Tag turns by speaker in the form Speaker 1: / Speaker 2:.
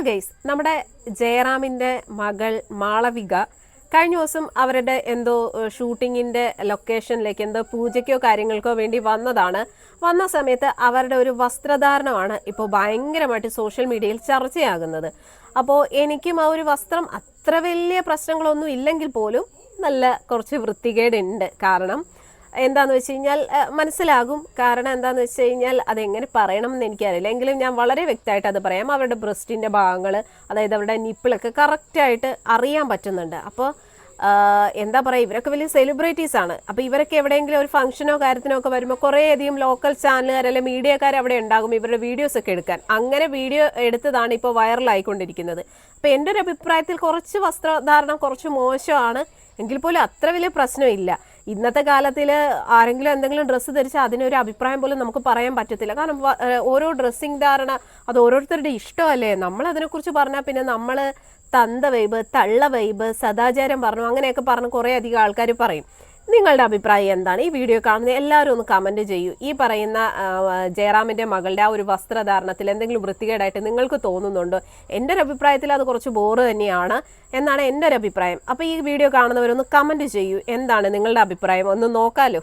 Speaker 1: Hello guys നമ്മുടെ ജയറാമിന്റെ മകൾ മാളവിക കഴിഞ്ഞ ദിവസം അവരുടെ എന്തോ ഷൂട്ടിങ്ങിന്റെ ലൊക്കേഷനിലേക്ക് എന്തോ പൂജയ്ക്കോ കാര്യങ്ങൾക്കോ വേണ്ടി വന്നതാണ്. വന്ന സമയത്ത് അവരുടെ ഒരു വസ്ത്രധാരണമാണ് ഇപ്പോൾ ഭയങ്കരമായിട്ട് സോഷ്യൽ മീഡിയയിൽ ചർച്ചയാകുന്നത്. അപ്പോൾ എനിക്കും ആ ഒരു വസ്ത്രം അത്ര വലിയ പ്രശ്നങ്ങളൊന്നും ഇല്ലെങ്കിൽ പോലും നല്ല കുറച്ച് വൃത്തികേടുണ്ട്. കാരണം എന്താന്ന് വെച്ച് കഴിഞ്ഞാൽ മനസ്സിലാകും. കാരണം എന്താന്ന് വെച്ച് കഴിഞ്ഞാൽ അതെങ്ങനെ പറയണം എന്ന് എനിക്കറിയില്ല. എങ്കിലും ഞാൻ വളരെ വ്യക്തമായിട്ട് അത് പറയാം. അവരുടെ ബ്രസ്റ്റിന്റെ ഭാഗങ്ങൾ അതായത് അവരുടെ നിപ്പിളൊക്കെ കറക്റ്റായിട്ട് അറിയാൻ പറ്റുന്നുണ്ട്. അപ്പോൾ എന്താ പറയുക ഇവരൊക്കെ വലിയ സെലിബ്രിറ്റീസ് ആണ്. അപ്പോൾ ഇവരൊക്കെ എവിടെയെങ്കിലും ഒരു ഫംഗ്ഷനോ കാര്യത്തിനോ ഒക്കെ വരുമ്പോൾ കുറേയധികം ലോക്കൽ ചാനലുകാർ അല്ലെങ്കിൽ മീഡിയക്കാർ അവിടെ ഉണ്ടാകും ഇവരുടെ വീഡിയോസ് ഒക്കെ എടുക്കാൻ. അങ്ങനെ വീഡിയോ എടുത്തതാണ് ഇപ്പോൾ വൈറലായിക്കൊണ്ടിരിക്കുന്നത് അപ്പോൾ എന്റെ ഒരു അഭിപ്രായത്തിൽ കുറച്ച് വസ്ത്രധാരണം കുറച്ച് മോശമാണ്. എങ്കിൽ പോലും അത്ര വലിയ പ്രശ്നമില്ല. ഇന്നത്തെ കാലത്തിൽ ആരെങ്കിലും എന്തെങ്കിലും ഡ്രസ്സ് ധരിച്ചാൽ അതിനൊരു അഭിപ്രായം പോലും നമുക്ക് പറയാൻ പറ്റത്തില്ല. കാരണം ഓരോ ഡ്രസ്സിങ് ധാരണ അത് ഓരോരുത്തരുടെ ഇഷ്ടമല്ലേ? നമ്മൾ അതിനെക്കുറിച്ച് പറഞ്ഞാൽ പിന്നെ നമ്മൾ തന്ത വൈബ് തള്ള വൈബ് സദാചാരം പറഞ്ഞു അങ്ങനെയൊക്കെ പറഞ്ഞ് കുറേ അധികം ആൾക്കാർ പറയും. നിങ്ങളുടെ അഭിപ്രായം എന്താണ്? ഈ വീഡിയോ കാണുന്ന എല്ലാവരും ഒന്ന് കമന്റ് ചെയ്യൂ. ഈ പറയുന്ന ജയറാമിന്റെ മകളുടെ ആ ഒരു വസ്ത്രധാരണത്തിൽ എന്തെങ്കിലും വൃത്തികേടായിട്ട് നിങ്ങൾക്ക് തോന്നുന്നുണ്ടോ? എന്റെ ഒരു അഭിപ്രായത്തിൽ അത് കുറച്ച് ബോറ് തന്നെയാണ് എന്നാണ് എന്റെ ഒരു അഭിപ്രായം. അപ്പോൾ ഈ വീഡിയോ കാണുന്നവരൊന്ന് കമന്റ് ചെയ്യൂ. എന്താണ് നിങ്ങളുടെ അഭിപ്രായം? ഒന്ന് നോക്കാലോ.